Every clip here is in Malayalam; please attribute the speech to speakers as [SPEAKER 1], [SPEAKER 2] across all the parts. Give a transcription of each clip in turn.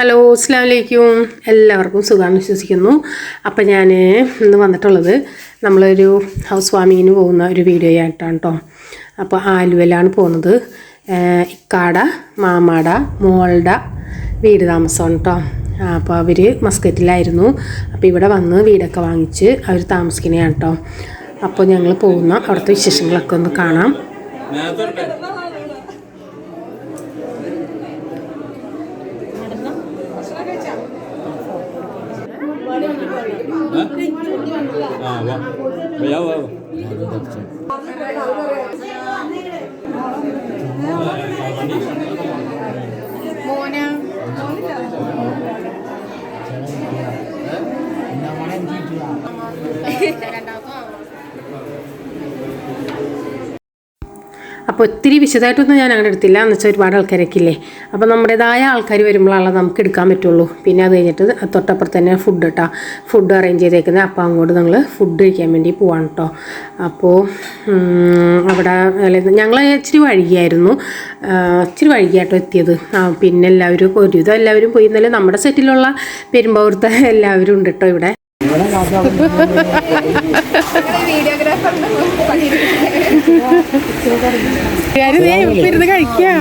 [SPEAKER 1] ഹലോ അസ്സാം വലൈക്കും എല്ലാവർക്കും സുഖമാണെന്ന് വിശ്വസിക്കുന്നു. അപ്പം ഞാൻ ഇന്ന് വന്നിട്ടുള്ളത് നമ്മളൊരു ഹൗസ് വാമിങ്ങിന് പോകുന്ന ഒരു വീഡിയോ ആയിട്ടാണ് കേട്ടോ അപ്പോൾ ആലുവയിലാണ് പോകുന്നത്. ഇക്കാട മാമാട മോളുടെ വീട് താമസമാണ് കേട്ടോ അപ്പോൾ അവർ മസ്കറ്റിലായിരുന്നു. അപ്പോൾ ഇവിടെ വന്ന് വീടൊക്കെ വാങ്ങിച്ച് അവർ താമസിക്കുന്നതാണ് കേട്ടോ അപ്പോൾ ഞങ്ങൾ പോകുന്ന അവിടുത്തെ വിശേഷങ്ങളൊക്കെ ഒന്ന് കാണാം.
[SPEAKER 2] ആ വാ. വയ്യാ വാ
[SPEAKER 1] അപ്പോൾ ഒത്തിരി വിശദമായിട്ടൊന്നും ഞാൻ അങ്ങനെ എടുത്തില്ല. എന്ന് വെച്ചാൽ ഒരുപാട് ആൾക്കാരൊക്കെ അപ്പോൾ നമ്മുടേതായ ആൾക്കാർ വരുമ്പോഴാണ് നമുക്ക് എടുക്കാൻ പറ്റുള്ളൂ. പിന്നെ അത് കഴിഞ്ഞിട്ട് തൊട്ടപ്പുറത്ത് തന്നെ ഫുഡ് കേട്ടോ ഫുഡ് അറേഞ്ച് ചെയ്തേക്കുന്നത് അപ്പോൾ അങ്ങോട്ട് ഞങ്ങൾ ഫുഡ് കഴിക്കാൻ വേണ്ടി പോവാണ് കേട്ടോ അപ്പോൾ അവിടെ ഞങ്ങൾ ഇച്ചിരി വഴിയായിരുന്നു ഇച്ചിരി വഴിയായിട്ടോ എത്തിയത്. പിന്നെ എല്ലാവരും ഒരുവിധം എല്ലാവരും പോയി. ഇന്നലെ നമ്മുടെ സെറ്റിലുള്ള പെരുമ്പാവൂർത്ത എല്ലാവരും ഉണ്ട് കേട്ടോ ഇവിടെ. ഇരുന്ന് കഴിക്കാം.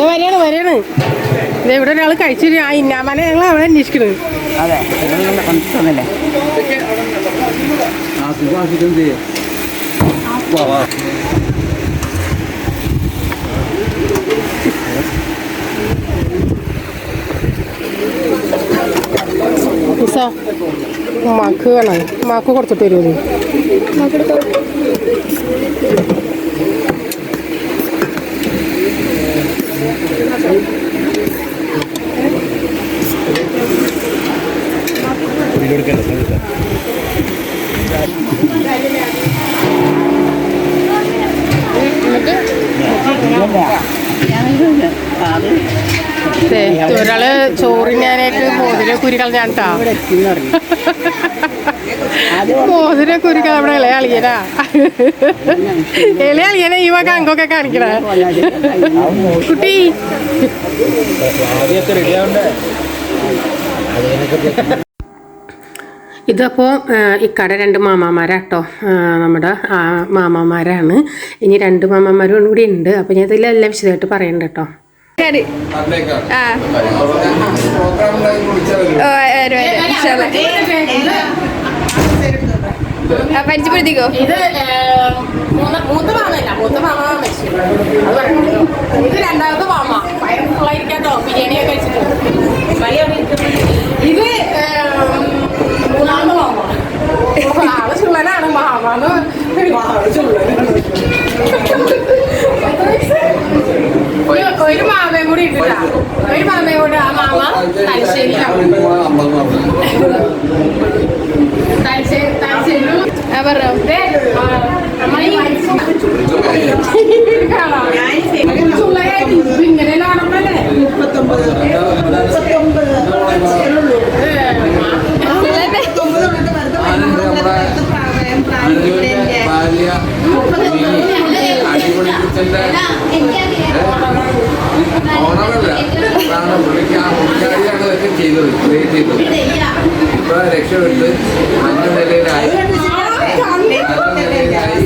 [SPEAKER 1] വരെയാണ് വരെയാണ് ഇവിടെ ഒരാൾ കഴിച്ചു ആ ഇന്നാമനെ ഞങ്ങൾ അവിടെ അന്വേഷിക്കണത്
[SPEAKER 3] അതെ
[SPEAKER 2] ആ സുഖാസിക്കും
[SPEAKER 1] ഉസ ഉമ്മാക്ക് വേണം ഉമ്മാക്ക് കൊടുത്തിട്ട് തരുമോ
[SPEAKER 3] അത്
[SPEAKER 1] ഒരാൾ ചോറിനാനായിട്ട് മോതിര കുരി കളഞ്ഞാട്ടാ
[SPEAKER 3] ഇവിടെ എത്തിന്ന് പറഞ്ഞു
[SPEAKER 1] മോതിരെ കുരി കള ഇവിടെ ഇളയ അളിയനാ? ഇളയ അളിയനെ ഈ വക അങ്കൊക്കെ കാണിക്കണ. കുട്ടി. ഇതപ്പോൾ ഇക്കട രണ്ട് മാമാമാരാട്ടോ. കേട്ടോ നമ്മുടെ മാമാമാരാണ്. ഇനി രണ്ട് മാമാമാരും കൂടി ഉണ്ട്. അപ്പോൾ ഞാൻ ഇതിലെല്ലാം വിശദമായിട്ട് പറയണ്ട കേട്ടോ
[SPEAKER 4] ഇൻഷാല്ലാ. ആ, പരിചയപ്പെടുത്തിക്കോ.
[SPEAKER 1] മൂത്ത മാമല്ല മൂത്ത മാമ ഇത് രണ്ടാമത്തെ മാമ. ഫുള്ളായിരിക്കാട്ടോ. ബിരിയാണി ഒക്കെ കഴിച്ചിട്ട് ഇത് മൂന്നാമത്തെ മാമ. ആൾ ചുള്ളനാണ് മാമാന്ന് ആൾ ചുള്ളനാണ് ഒരു- ഒരു മാമയും കൂടി ഉണ്ട് ട്ടാ. ഒരു മാമയും കൂടി ആ മാമ തലശ്ശേരിയിലാണ് തലശ്ശേരി തലശ്ശേരി
[SPEAKER 4] ആ പറഞ്ഞോ
[SPEAKER 1] ഇങ്ങനെ കാണുമ്പല്ലേ
[SPEAKER 2] ഭാര്യ അടിപൊളി കിച്ചന്റെ ഓണറല്ല അതാണ് പുള്ളിക്ക് ആ മുൻകാരിയാണ് ഇതൊക്കെ ചെയ്തത് ക്രിയേറ്റ് ചെയ്തത്. ഇപ്പൊ രക്ഷപ്പെട്ട് നല്ല നിലയിലായി. നല്ല നിലയിലായി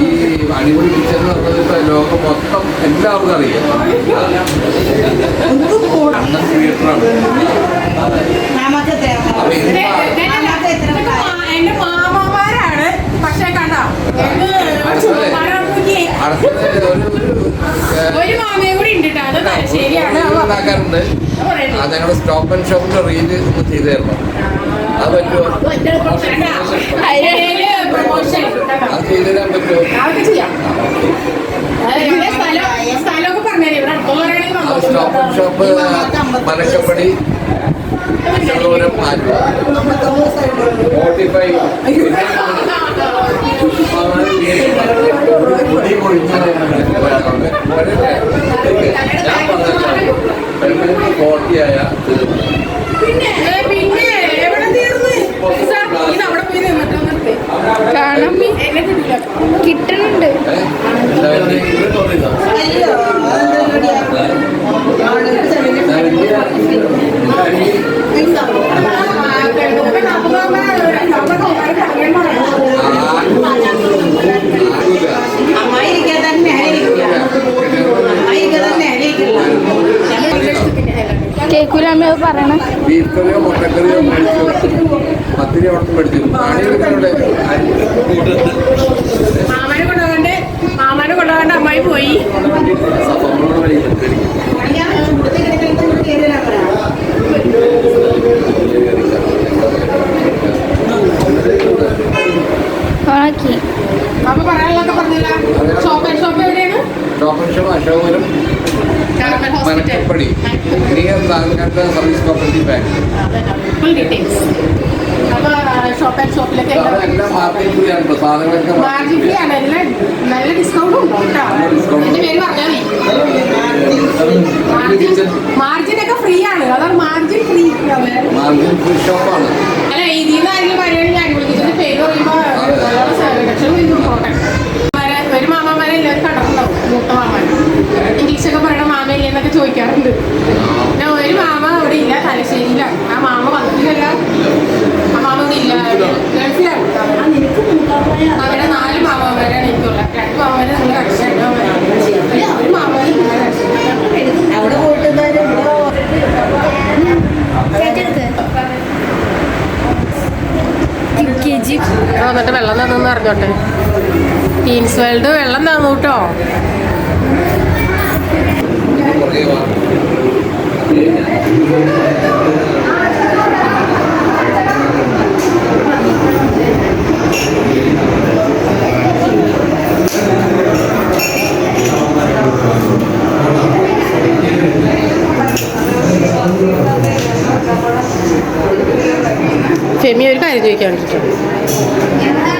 [SPEAKER 2] ഈ അടിപൊളി കിച്ചൻ എന്ന് പറഞ്ഞത് ഇപ്പൊ ലോകം മൊത്തം എല്ലാവർക്കും അറിയാം അണ്ണൻ തിയേറ്ററാണ് അപ്പൊ ഇതിപ്പോ
[SPEAKER 1] എന്റെ മാമാമാരാണ് പക്ഷെ കണ്ടോ
[SPEAKER 2] ഒരു
[SPEAKER 1] മാമയും
[SPEAKER 2] ഉണ്ടാക്കാറുണ്ട്. ആ ഞങ്ങളുടെ സ്റ്റോപ്പ് ആൻഡ് ഷോപ്പിന്റെ റീൽ ഒന്ന് ചെയ്തു തരണം. അത് പറ്റുമോ. അത് ചെയ്തു തരാൻ പറ്റുമോ? Stop and shop Manakkappadi Thiruvananthapuram Aluva forty five
[SPEAKER 4] കേക്കൂല അമ്മ അത് പറയണ.
[SPEAKER 2] ബീഫറിയോ മുട്ടക്കറിയോ മേടിച്ചു? പത്തിരി ഓട്ടം മേടിച്ചു.
[SPEAKER 1] കൊണ്ടുപോകണ്ട് അമ്മായി പോയി.
[SPEAKER 4] ഓണാക്കി
[SPEAKER 1] അപ്പൊ പറയാനുള്ളതൊക്കെ പറഞ്ഞില്ല ഷോപ്പ് ഷോപ്പ് എവിടെയാണ്?
[SPEAKER 2] Shop shop
[SPEAKER 1] government hospital.
[SPEAKER 2] Manakkappadi service cooperative bank
[SPEAKER 1] നല്ല ഡിസ്കൗണ്ട് പറഞ്ഞാൽ മാർജിൻ ഒക്കെ ഫ്രീ ആണ്. അതാണ് മാർജിൻ ഫ്രീ
[SPEAKER 2] മാർജിൻ ഫ്രീ ഷോപ്പാണ്
[SPEAKER 1] അല്ല ഇതിന്ന് ആരെങ്കിലും പറയുകയാണെങ്കിൽ ഞാൻ വിളിക്കുന്നതിന്റെ പേര് പറയുമ്പോ ലക്ഷം പോട്ടെ. ഒരു മാമാമാരെ എല്ലാവരും കണ്ടിട്ടുണ്ടാവും. മൂത്ത മാമാൻ ഇംഗ്ലീഷൊക്കെ പറയണ മാമയില്ലെന്നൊക്കെ ചോദിക്കാറുണ്ട് പിന്നെ ഒരു മാമ അവിടെ ഇല്ല തലശ്ശേരിയിലാണ് ആ മാമ വന്നിട്ടില്ല ആ മാമ ഇവിടെ ഇല്ല ഗൾഫിലാണ് അവിടെ നാല് മാമാമാരാണ് എനിക്കുള്ള രണ്ട് മാമാരെ നിങ്ങൾ കടിച്ചു ഒരു മാമാരെ നിങ്ങൾ കടിച്ചു
[SPEAKER 3] അവിടെ പോയിട്ട്
[SPEAKER 1] വന്നിട്ട് തന്നു ടീൻസ് വേൾഡ് വെള്ളം തന്നു കേട്ടോ ഫെമി ഒരു കാര്യം ചോദിക്കാൻ എനിക്ക്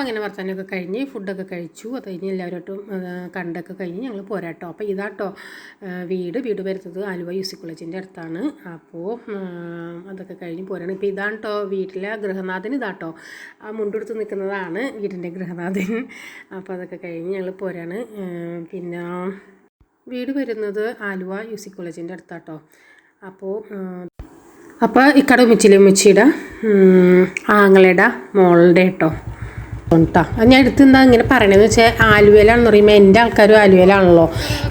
[SPEAKER 1] അപ്പോൾ അങ്ങനെ വർത്തമാനമൊക്കെ കഴിഞ്ഞ് ഫുഡൊക്കെ കഴിച്ചു. അത് കഴിഞ്ഞ് എല്ലാവരോട്ടും കണ്ടൊക്കെ കഴിഞ്ഞ് ഞങ്ങൾ പോരാട്ടോ. അപ്പോൾ ഇതാട്ടോ വീട്. വീട് വരുന്നത് ആലുവ യു സി കോളേജിന്റെ അടുത്താണ്. അപ്പോൾ അതൊക്കെ കഴിഞ്ഞ് പോരാണ്. ഇപ്പോൾ ഇതാണ് കേട്ടോ വീട്ടിലെ ഗൃഹനാഥൻ ഇതാട്ടോ. ആ മുണ്ടെടുത്ത് നിൽക്കുന്നതാണ് വീടിന്റെ ഗൃഹനാഥൻ. അപ്പോൾ അതൊക്കെ കഴിഞ്ഞ് ഞങ്ങൾ പോരാണ്. പിന്നെ വീട് വരുന്നത് ആലുവ യു സി കോളേജിന്റെ അടുത്താട്ടോ. അപ്പോൾ അപ്പോൾ ഇക്കട ഉമ്മച്ചിലെ ഉമ്മച്ചിയുടെ ആങ്ങളയുടെ മോളുടെ കേട്ടോ കേട്ടോ ഞാൻ എടുത്ത് എന്താ ഇങ്ങനെ പറയണതെന്ന് വെച്ചാൽ ആലുവയിലാണെന്ന് പറയുമ്പോൾ എന്റെ ആൾക്കാരും ആലുവേലാണല്ലോ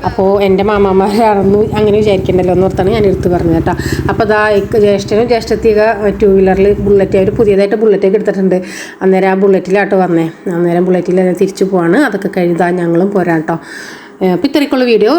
[SPEAKER 1] അപ്പോൾ എന്റെ മാമാമാരാണെന്ന് അങ്ങനെ വിചാരിക്കണ്ടല്ലോ എന്ന് ഓർത്താണ് ഞാൻ എടുത്ത് പറഞ്ഞത് കേട്ടോ. അപ്പോൾ അതാ ജ്യേഷ്ഠനും ജ്യേഷ്ഠത്തിയൊക്കെ ടൂ വീലറിൽ ബുള്ളറ്റ് അവർ പുതിയതായിട്ട് ബുള്ളറ്റ് ബുള്ളറ്റൊക്കെ എടുത്തിട്ടുണ്ട്. അന്നേരം ആ ബുള്ളറ്റിലാട്ടോ വന്നേ. അന്നേരം ബുള്ളറ്റിൽ തിരിച്ചു പോവാണ്. അതൊക്കെ കഴിഞ്ഞാൽ ഞങ്ങളും പോരാട്ടോ. അപ്പോൾ ഇത്രയ്ക്കുള്ള വീഡിയോ